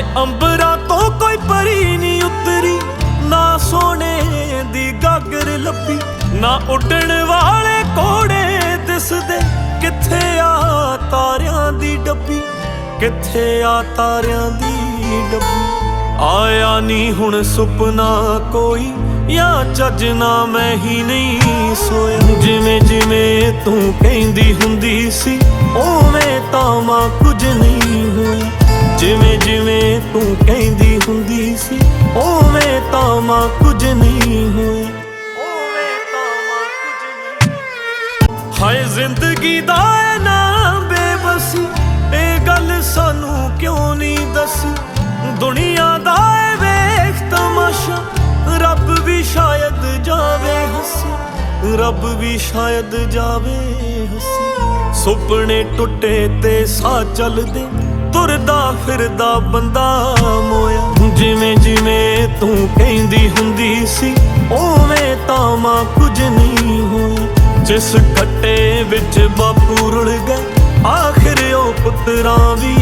ਹਾਏ ਅੰਬਰਾਂ ਤੋਂ ਕੋਈ ਪਰੀ ਨਹੀਂ ਉਤਰੀ, ਨਾ ਸੋਨੇ ਦੀ ਗਾਗਰ ਲੱਭੀ, ਨਾ ਉੱਡਣ ਵਾਲੇ ਕੋੜੇ ਦਿਸਦੇ, ਕਿੱਥੇ ਆ ਤਾਰਿਆਂ ਦੀ ਡੱਬੀ, ਕਿੱਥੇ ਆ ਤਾਰਿਆਂ ਦੀ ਡੱਬੀ? ਆਇਆ ਨਹੀਂ ਹੁਣ ਸੁਪਨਾ ਕੋਈ, ਜਾਂ ਚੱਜ ਮੈਂ ਹੀ ਨਹੀਂ ਸੋਇਆ? ਜਿਵੇਂ ਜਿਵੇਂ ਤੂੰ ਕਹਿੰਦੀ ਹੁੰਦੀ ਸੀ, ਉਵੇਂ ਤਾਂ ਮਾਂ ਕੁਝ ਨਹੀਂ ਤੂੰ ਕਹਿੰਦੀ ਹੁੰਦੀ ਸੀ, ਉਵੇਂ ਤਾਂ ਮਾਂ ਕੁਝ ਨਹੀਂ ਹੋਇਆ ਉਵੇਂ ਤਾਂ ਮਾਂ ਕੁਝ ਨਹੀਂ। ਹਾਏ ਜ਼ਿੰਦਗੀ ਦਾ ਨਾ ਬੇਬਸੀ, ਇਹ ਗੱਲ ਸਾਨੂੰ ਕਿਉਂ ਨਹੀਂ ਦੱਸੀ? ਦੁਨੀਆ ਦਾ ਵੇਖ ਤਮਾਸ਼ਾ, ਰੱਬ ਵੀ ਸ਼ਾਇਦ ਜਾਵੇ ਹੱਸੀ। ਰੱਬ ਵੀ ਸ਼ਾਇਦ ਜਾਵੇ ਹੱਸੀ। ਸੁਪਨੇ ਟੁੱਟੇ ਤੇ ਸਾਹ ਚੱਲਦੇ ਤੁਰਦਾ ਫਿਰਦਾ ਬੰਦਾ ਮੋਇਆ। ਜਿਵੇਂ ਜਿਵੇਂ ਤੂੰ ਕਹਿੰਦੀ ਹੁੰਦੀ ਸੀ, ਉਵੇਂ ਤਾਂ ਮਾਂ ਕੁਝ ਨਹੀਂ ਹੋਇਆ। ਜਿਸ ਖੱਟੇ ਵਿੱਚ ਬਾਪੂ ਰੁੜ ਗਏ, ਆਖਰ ਉਹ ਪੁੱਤਰਾਂ ਵੀ